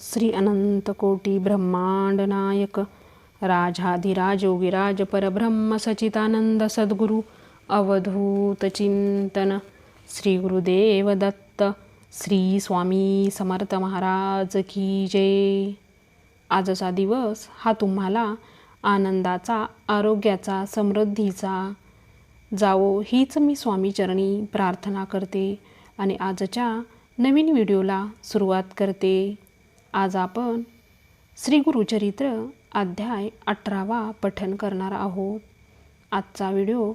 श्री अनंत कोटी ब्रह्मांड नायक राजाधिराज योगीराज परब्रह्म सचितानंद सद्गुरु अवधूत चिंतन श्री गुरुदेव दत्त श्री स्वामी समर्थ महाराज की जय. आजचा दिवस हा तुम्हाला आनंदाचा आरोग्याचा समृद्धीचा जावो हीच मी स्वामीचरणी प्रार्थना करते आणि आजच्या नवीन व्हिडिओला सुरुवात करते. आज आपण श्री गुरुचरित्र अध्याय अठरावा पठन करणार आहोत. आजचा व्हिडिओ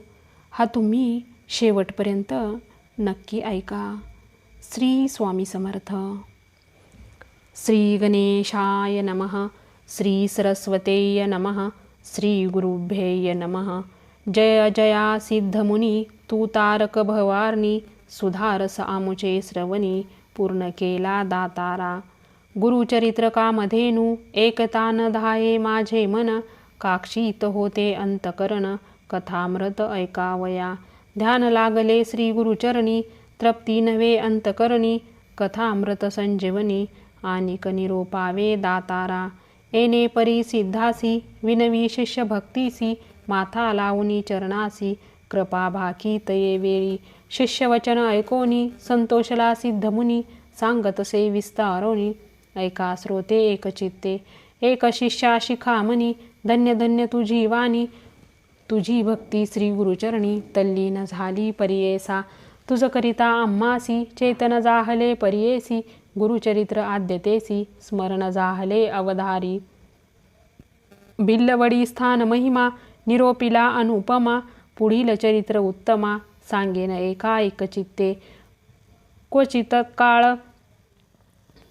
हा तुम्ही शेवटपर्यंत नक्की ऐका. श्री स्वामी समर्थ. श्री गणेशाय नमः. श्री सरस्वतेय नमः. श्री गुरुभ्येय नमः. जय जया सिद्धमुनी तू तारक भवार्णी सुधारस आमुचे श्रवणी पूर्ण केला दातारा. गुरुचरित्र कामधेनू एकतान धाये माझे मन काक्षीत होते अंतकरण कथामृत ऐकावया. ध्यान लागले श्री गुरुचरणी तृप्ती नव्हे अंतकरणी कथामृत संजीवनी आणिक निरोपावे दातारा. एने परी सिद्धासी विनवी शिष्य भक्तीसी माथा लावणी चरणासी कृपा भाकी तये वेळी. शिष्यवचन ऐकोनी संतोषला सिद्धमुनी सांगतसे विस्तारोनी ऐका श्रोते एकचित्ते एक शिष्या शिखामणी धन्य धन्य तुझी वाणी. तुझी भक्ती श्री गुरुचरणी. तल्लीन झाली परियेसा. तुझ करिता आम्हासी. चेतन जाहले परियेसी. गुरुचरित्र आद्यतेसी. स्मरण जाहले अवधारी. बिल्लवडी स्थान महिमा. निरोपिला अनुपमा. पुढील चरित्र उत्तमा. सांगेन एका चित्ते. क्वचित काळ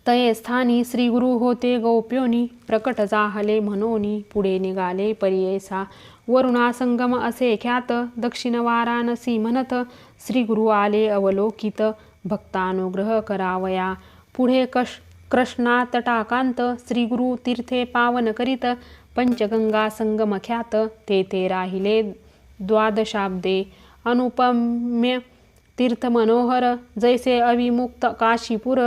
तये स्थानी श्रीगुरु होते गौप्योनी प्रकट जाहले म्हणोनी पुढे निघाले परियेसा. वरुणा संगम असे ख्यात दक्षिण वाराणसी म्हणत श्री गुरु आले अवलोकित भक्तानुग्रह करावया. पुढे कश कृष्णा तटाकांत श्रीगुरु तीर्थे पावन करीत पंचगंगा संगम ख्यात तेथे राहिले द्वादशाब्दे. अनुपम्य तीर्थ मनोहर जैसे अविमुक्त काशीपुर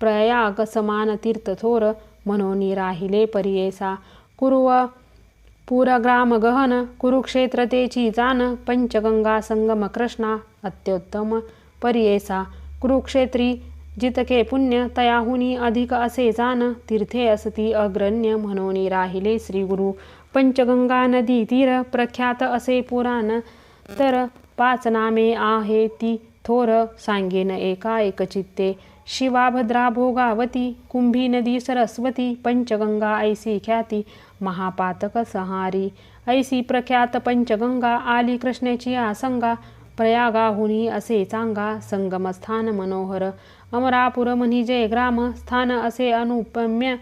प्रयाग समान तीर्थ थोर म्हणून राहिले परियेसा. कुरुव पुरग्राम गहन कुरुक्षेत्र तेची जान पंचगंगा संगम कृष्णा अत्युत्तम परियेसा. कुरुक्षेत्री जितके पुण्य तयाहुनी अधिक असे जान तीर्थे असती अग्रण्य म्हणून राहिले श्रीगुरु. पंचगंगा नदी तीर प्रख्यात असे पुराण तर पाच नामे आहे ती थोर सांगेन एका एकचित्ते शिवाभद्रा भोगावती कुंभी नदी सरस्वती पंचगंगा ऐसी ख्याती महापातक सहारी ऐसी प्रख्यात पंचगंगा आली कृष्णेची आसंगा प्रयागाहुनी असे चांगा संगमस्थान मनोहर अमरापुर म्हणजे ग्राम स्थान असे अनुपम्य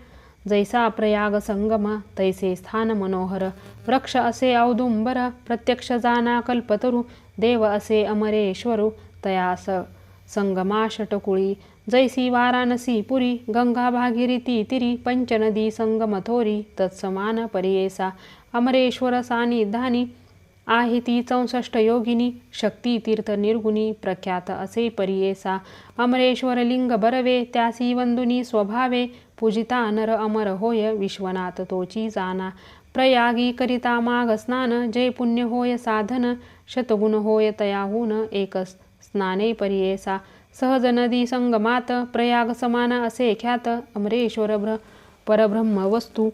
जैसा प्रयाग संगम तैसे स्थान मनोहर वृक्ष असे औदुंबर प्रत्यक्ष जाना कल्पतरु देव असे अमरेश्वरू तयास संगमा षटकुळी। जैसी वाराणसी पुरी गंगा भागीरथी तिरी पंचनदी संगम थोरी तत्समान परियेसा अमरेश्वर सानिधानी आहे ती चौसष्ट योगिनी शक्ती तीर्थ निर्गुणी प्रख्यात असे परियेसा अमरेश्वर लिंग बरवे त्यासी वंदुनी स्वभावे पूजिता नर अमर होय विश्वनाथ तोची जाना प्रयागी करिता माग स्नान जे पुण्य होय साधन शतगुण होय तयाहून एक स्नाने परियेसा। सहज नदी संगमात प्रयाग समान असे ख्यात अमरेश्वर भ्र परब्रह्म वस्तू।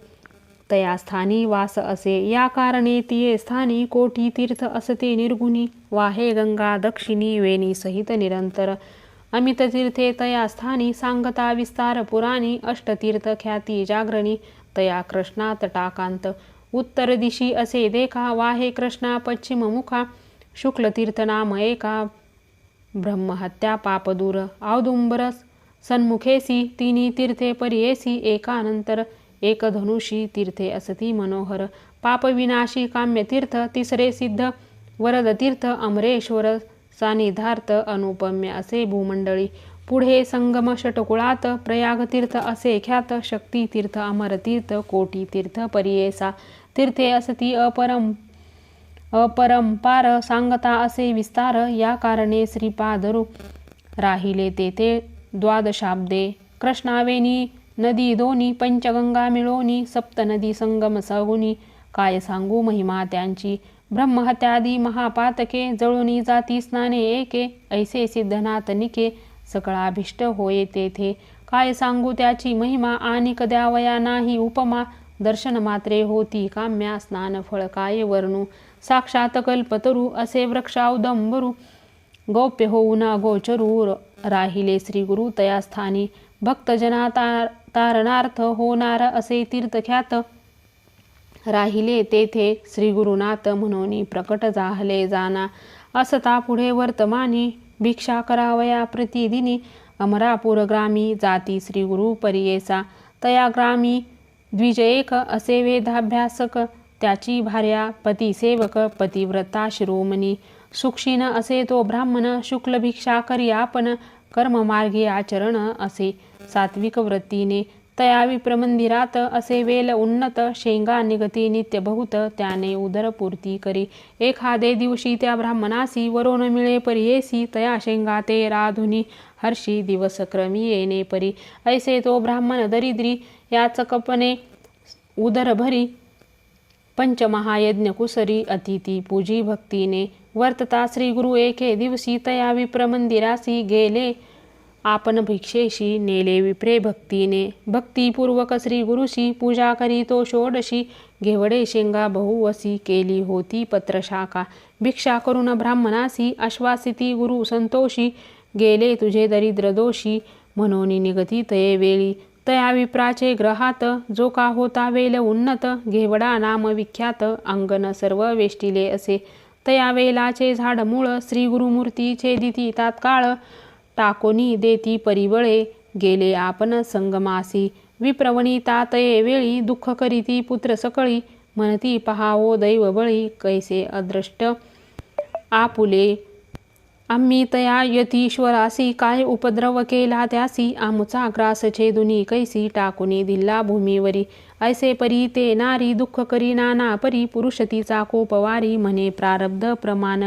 तया स्थानी वास असे या कारणे तिये स्थानी कोठी तीर्थ असते निर्गुणी। वाहे गंगा दक्षिणी वेणी सहित निरंतर। अमित तीर्थे तया स्थानी सांगता विस्तार पुराणी अष्टतीर्थ ख्याती जागरणी। तया कृष्णा तटाकांत उत्तर दिशी असे देखा वाहे कृष्णा पश्चिम मुखा। शुक्लतीर्थ नाम एका। ब्रह्महत्या पापदूर औदुंबरस सन्मुखेसी तिनी तीर्थे परियेसी एकानंतर एक धनुषी तीर्थे असती मनोहर पापविनाशी काम्यतीर्थ तिसरे सिद्ध वरदतीर्थ अमरेश्वर सानिधार्थ अनुपम्य असे भूमंडळी पुढे संगम षटकुळात प्रयागतीर्थ असे ख्यात शक्तीतीर्थ अमरतीर्थ कोटीतीर्थ परियेसा तीर्थे असती अपरम अपरंपार सांगता असे विस्तार या कारणे श्रीपादरू राहिले तेथे द्वादशाब्दे. कृष्णावेनी नदी दोनी पंचगंगा मिळोनी सप्त नदी संगम सगुनी काय सांगू महिमा त्यांची? ब्रह्महत्यादी महापातके जळुनी जाती स्नाने एके ऐसे सिद्धनाथ निके. सकळाभिष्ट होये तेथे. काय सांगू त्याची महिमा? आणि कद्यावया नाही उपमा? दर्शन मात्रे होती काम्या स्नान फळ काय वर्णू साक्षात कल्पतरू असे वृक्षावदंबरू गौप्य होऊन गोचरू राहिले श्री गुरु तया स्थानी भक्तजना तार तारणार्थ होणार असे तीर्थख्यात. राहिले तेथे श्री गुरुनाथ म्हणून प्रकट झाले जाना. असता पुढे वर्तमानी भिक्षा करावया प्रतिदिनी अमरापूर ग्रामी जाती श्री गुरु परियेसा तया ग्रामी द्विजयेक असे वेदाभ्यासक त्याची भार्या पतिसेवक पतिव्रता शिरोमणी सुक्षीण असे तो ब्राह्मण शुक्ल भिक्षा करी आपण कर्ममार्गी आचरण असे. सात्विक वृत्तीने तया विप्रमंदिरात असे वेल उन्नत शेंगा निगती नित्य बहुत त्याने उदरपूर्ती करी. एखादे दिवशी त्या ब्राह्मणासी वरोन मिळे परियेसी तया शेंगा ते राधुनी हर्षी दिवस क्रमी येणे परी. ऐसे तो ब्राह्मण दरिद्री याचकपणे उदरभरी पंचमहायज्ञ कुसरी अतिथी पूजी भक्तीने वर्तता श्री गुरु एके दिवशी तया विप्रमंदिरासी गेले आपण भिक्षेशी नेले विप्रे भक्तीने भक्तीपूर्वक श्री गुरुशी पूजा करी तो षोडशी घेवडे शेंगा बहुवसी केली होती पत्रशाखा भिक्षा करून ब्राह्मणासी आश्वासिती गुरु संतोषी गेले तुझे दरिद्र दोषी म्हणून निगती तये वेळी तया विप्राचे ग्रहात जो का होता वेल उन्नत घेवडा नाम विख्यात अंगण सर्व वेष्टिले असे. तया वेलाचे झाड मूळ श्री गुरुमूर्ती छेदिती तात्काळ. टाकोनी देती परिबळे गेले आपण संगमासी. विप्रवणी तातये वेळी दुःख करीती पुत्र सकळी. म्हणती पहावो दैव बळी कैसे अदृष्ट. आपुले आम्ही तया यतीश्वरासी काय उपद्रव केला त्यासी? आमचा ग्रास छेदुनी कैसी टाकुनी दिल्ला भूमीवरी. ऐसे परी ते नारी दुःख करी नाना परी पुरुष तिचा कोपवारी म्हणे प्रारब्ध प्रमाण.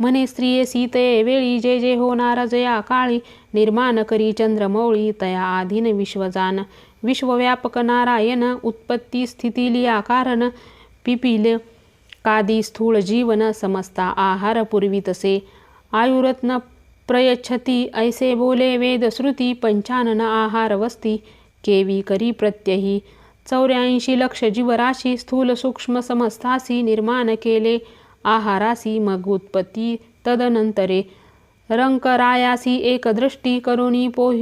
म्हणे स्त्रिये सीते वेळी जे जे होणार जया काळी निर्माण करी चंद्रमौळी तया आधीन विश्वजान. विश्वव्यापक नारायण उत्पत्ती स्थिती लिया कारण. पिपिल कादी स्थूळ जीवन समजता आहार पूर्वी आयुरत्न प्रयच्छती ऐसे बोले वेदश्रुती पंचानन आहार वस्ती केवी करी प्रत्ययी। चौऱ्याऐंशी लक्ष जीवराशी स्थूल सूक्ष्म समस्तासी निर्माण केले आहारासी मग उत्पत्ती तदनंतरे रंकरायासी एकदृष्टी करुणी पो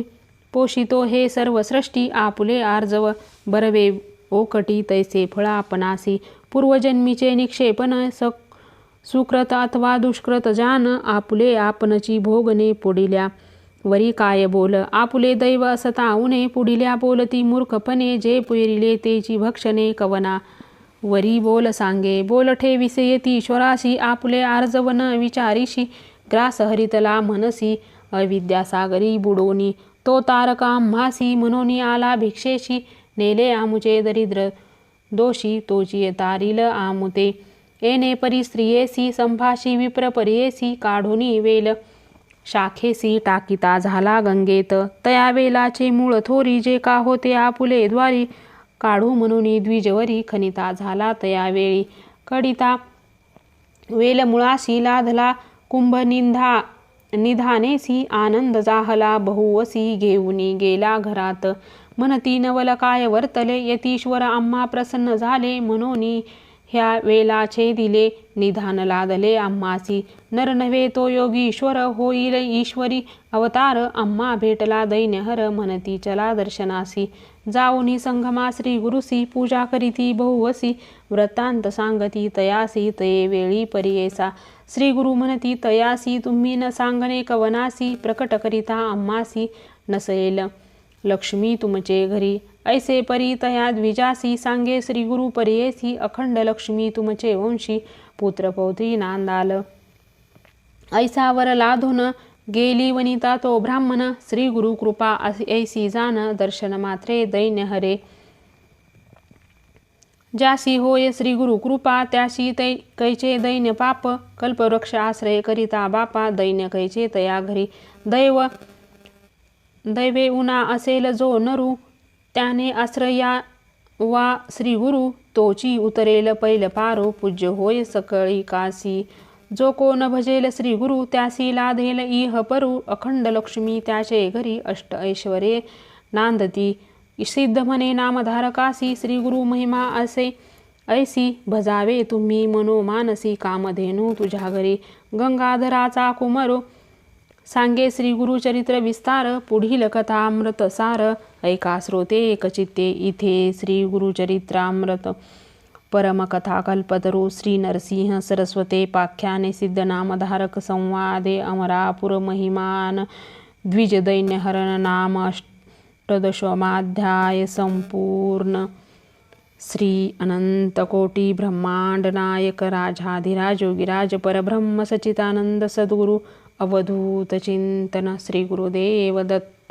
पोषितो हे सर्व सृष्टी आपुले आर्जव बरवे ओकटी तैसे फळापणासी पूर्वजन्मीचे निक्षेपण स सुकृत अथवा दुष्कृत जान आपुले आपणची भोगने पुढिल्या. वरी काय बोल? आपुले दैव असता उणे पुढिल्या बोलती मूर्खपणे जे पुरिले तेची भक्षणे कवना. वरी बोल सांगे बोल ठेविसे ईश्वराशी आपले आर्जवन विचारीशी. ग्रास हरितला मनसी अविद्यासागरी बुडोनी. तो तारका मासी म्हणून आला भिक्षेशी. नेले आमुचे दरिद्र दोषी तोची तारील आमुते. येणे परी स्त्रियेसी संभाषी विप्र परियेसी काढोनी वेल. शाखेसी टाकिता झाला गंगेत. तया वेलाचे मूळ थोरी जे का होते आपुले द्वारी. काढू म्हणून द्विजवरी खनिता झाला तयावेळी कडिता वेलमुळाशी लाधला कुंभ निंधा निधानेसी आनंद जाहला बहुवसी घेऊनी गेला घरात. म्हणती नवल काय वर्तले यतीश्वर आम्हा प्रसन्न झाले म्हणून ह्या वेलाचे दिले निधान लादले आम्हासी नर नव्हे तो योगीश्वर होईल ईश्वरी. अवतार आम्हा भेटला दैन्यहर म्हणती चला दर्शनासी. जाऊनी संगमा श्री गुरुसी पूजा करीती बहुवसी. व्रतांत सांगती तयासी तये वेळी परियेसा. श्री गुरु म्हणती तयासी तुम्ही न सांगणे कवनासी. प्रकट करिता आम्हासी नसेल लक्ष्मी तुमचे घरी. ऐसे परी तया द्विजासी सांगे श्री गुरु परियेसी अखंड लक्ष्मी तुमचे वंशी पुत्रपौत्री नांदाल। ऐसावर लाधोन लाधून गेली वनिता तो ब्राह्मण श्री गुरु कृपा ऐसी जान दर्शन मात्रे दैन्य हरे। ज्यासी होय श्री गुरु कृपा त्याशी तै कैचे दैन्य पाप कल्पवृक्ष आश्रय करिता बापा दैन्य कैचे तया घरी। दैव दैवे उना असेल जो नरू त्याने आश्रया वा श्री गुरु तोची उतरेल पैल पारो पूज्य होय सकळी कासी जो कोण भजेल श्री गुरु त्यासी लाधेल इह परू अखंड लक्ष्मी त्याचे घरी अष्ट ऐश्वरे नांदती. सिद्ध म्हणे नामधारकासी श्री गुरु महिमा असे. ऐसी भजावे तुम्ही मनोमानसी कामधेनू तुझ्या घरी. गंगाधराचा कुमरो सांगे श्री गुरुचरित्र विस्तार पुढील कथामृत सार ऐका श्रोते एकचित्ते इथे श्री गुरुचरित्रामृत परमकथा कल्पतरू श्री नरसिंह सरस्वते पाख्याने सिद्धनामधारक संवादे अमरापुर महिमान द्विजदैन्यहरण नाम अष्टदशमाध्याय संपूर्ण श्री अनंतकोटी ब्रह्मांड नायक राजाधिराज योगिराज परब्रह्म सचितानंद सद्गुरु अवधूत चिंतन श्री गुरुदेव दत्त